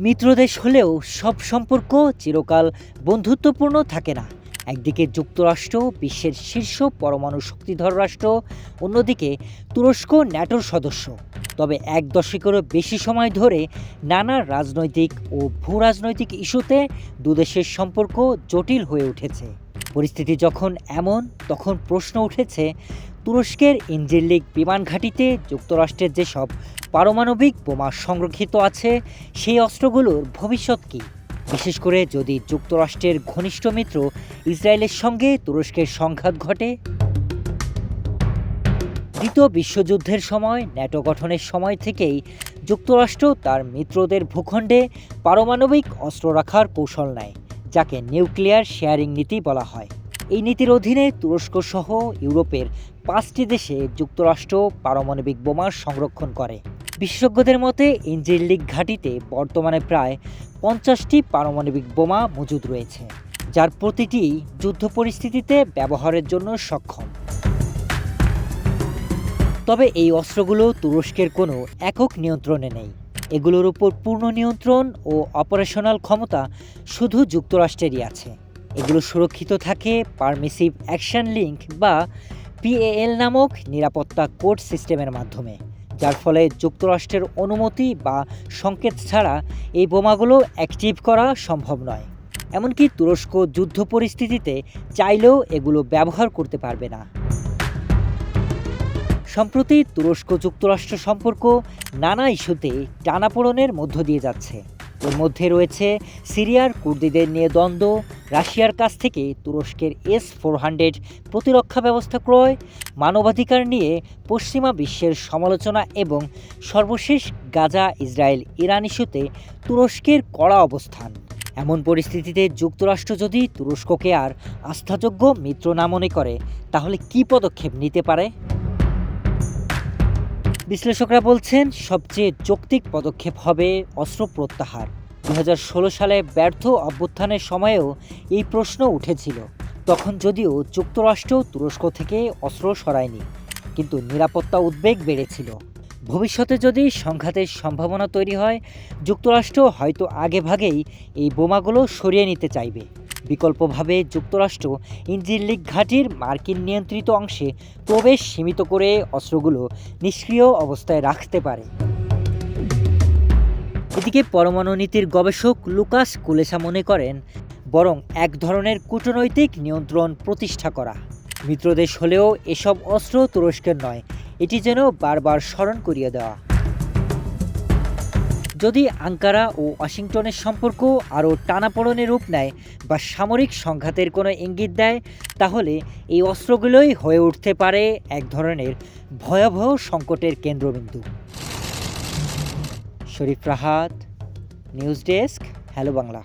মিত্রদেশ হলেও সব সম্পর্ক চিরকাল বন্ধুত্বপূর্ণ থাকে না। একদিকে যুক্তরাষ্ট্র, বিশ্বের শীর্ষ পরমাণু শক্তিধর রাষ্ট্র, অন্যদিকে তুরস্ক ন্যাটোর সদস্য। তবে এক দশকেরও বেশি সময় ধরে নানা রাজনৈতিক ও ভূ রাজনৈতিক ইস্যুতে দুদেশের সম্পর্ক জটিল হয়ে উঠেছে। পরিস্থিতি যখন এমন, তখন প্রশ্ন উঠেছে, তুরস্কের ইঞ্জিল্লিক বিমান ঘাঁটিতে যুক্তরাষ্ট্রের যেসব পারমাণবিক বোমা সংরক্ষিত আছে, সেই অস্ত্রগুলোর ভবিষ্যৎ কী? বিশেষ করে যদি যুক্তরাষ্ট্রের ঘনিষ্ঠ মিত্র ইসরায়েলের সঙ্গে তুরস্কের সংঘাত ঘটে? দ্বিতীয় বিশ্বযুদ্ধের সময়, ন্যাটো গঠনের সময় থেকেই যুক্তরাষ্ট্র তার মিত্রদের ভূখণ্ডে পারমাণবিক অস্ত্র রাখার কৌশল নেয়, যাকে নিউক্লিয়ার শেয়ারিং নীতি বলা হয়। এই নীতির অধীনে তুরস্ক সহ ইউরোপের পাঁচটি দেশে যুক্তরাষ্ট্র পারমাণবিক বোমা সংরক্ষণ করে। বিশেষজ্ঞদের মতে ইঞ্জিল্লিক ঘাঁটিতে বর্তমানে প্রায় পঞ্চাশটি পারমাণবিক বোমা মজুদ রয়েছে, যার প্রতিটি যুদ্ধ পরিস্থিতিতে ব্যবহারের জন্য সক্ষম। তবে এই অস্ত্রগুলো তুরস্কের কোনো একক নিয়ন্ত্রণে নেই। এগুলোর উপর পূর্ণ নিয়ন্ত্রণ ও অপারেশনাল ক্ষমতা শুধু যুক্তরাষ্ট্রেরই আছে। এগুলো সুরক্ষিত থাকে পারমিসিভ অ্যাকশন লিঙ্ক বা পিএএল নামক নিরাপত্তা কোড সিস্টেমের মাধ্যমে। যার ফলে যুক্তরাষ্ট্রের অনুমতি বা সংকেত ছাড়া এই বোমাগুলো অ্যাক্টিভ করা সম্ভব নয়। এমনকি তুরস্ক যুদ্ধ পরিস্থিতিতে চাইলেও এগুলো ব্যবহার করতে পারবে না। সম্প্রতি তুরস্ক যুক্তরাষ্ট্র সম্পর্ক নানা ইস্যুতে টানাপোড়নের মধ্য দিয়ে যাচ্ছে। এর মধ্যে রয়েছে সিরিয়ার কুর্দিদের নিয়ে দ্বন্দ্ব, রাশিয়ার কাছ থেকে তুরস্কের এস ফোর হান্ড্রেড প্রতিরক্ষা ব্যবস্থা ক্রয়, মানবাধিকার নিয়ে পশ্চিমা বিশ্বের সমালোচনা এবং সর্বশেষ গাজা, ইসরায়েল, ইরান ইস্যুতে তুরস্কের কড়া অবস্থান। এমন পরিস্থিতিতে যুক্তরাষ্ট্র যদি তুরস্ককে আর আস্থাযোগ্য মিত্র না মনে করে, তাহলে কী পদক্ষেপ নিতে পারে? বিশ্লেষকরা বলছেন, সবচেয়ে যৌক্তিক পদক্ষেপ হবে অস্ত্র প্রত্যাহার। দু হাজার ষোলো সালে ব্যর্থ অভ্যুত্থানের সময়েও এই প্রশ্ন উঠেছিল। তখন যদিও যুক্তরাষ্ট্র তুরস্ক থেকে অস্ত্র সরায়নি, কিন্তু নিরাপত্তা উদ্বেগ বেড়েছিল। ভবিষ্যতে যদি সংঘাতের সম্ভাবনা তৈরি হয়, যুক্তরাষ্ট্র হয়তো আগেভাগেই এই বোমাগুলো সরিয়ে নিতে চাইবে। বিকল্পভাবে যুক্তরাষ্ট্র ইঞ্জিনলিক ঘাটির মার্কিন নিয়ন্ত্রিত অংশে প্রবেশ সীমিত করে অস্ত্রগুলো নিষ্ক্রিয় অবস্থায় রাখতে পারে। এদিকে পরমাণু নীতির গবেষক লুকাস কুলেসা মনে করেন, বরং এক ধরনের কূটনৈতিক নিয়ন্ত্রণ প্রতিষ্ঠা করা। মিত্রদেশ হলেও এসব অস্ত্র তুরস্কের নয়, এটি যেন বারবার স্মরণ করিয়ে দেওয়া। যদি আঙ্কারা ও ওয়াশিংটনের সম্পর্ক আরও টানাপোড়নের রূপ নেয় বা সামরিক সংঘাতের কোনো ইঙ্গিত দেয়, তাহলে এই অস্ত্রগুলোই হয়ে উঠতে পারে এক ধরনের ভয়াবহ সংকটের কেন্দ্রবিন্দু। Sharif Rahat, news desk, hello Bangla.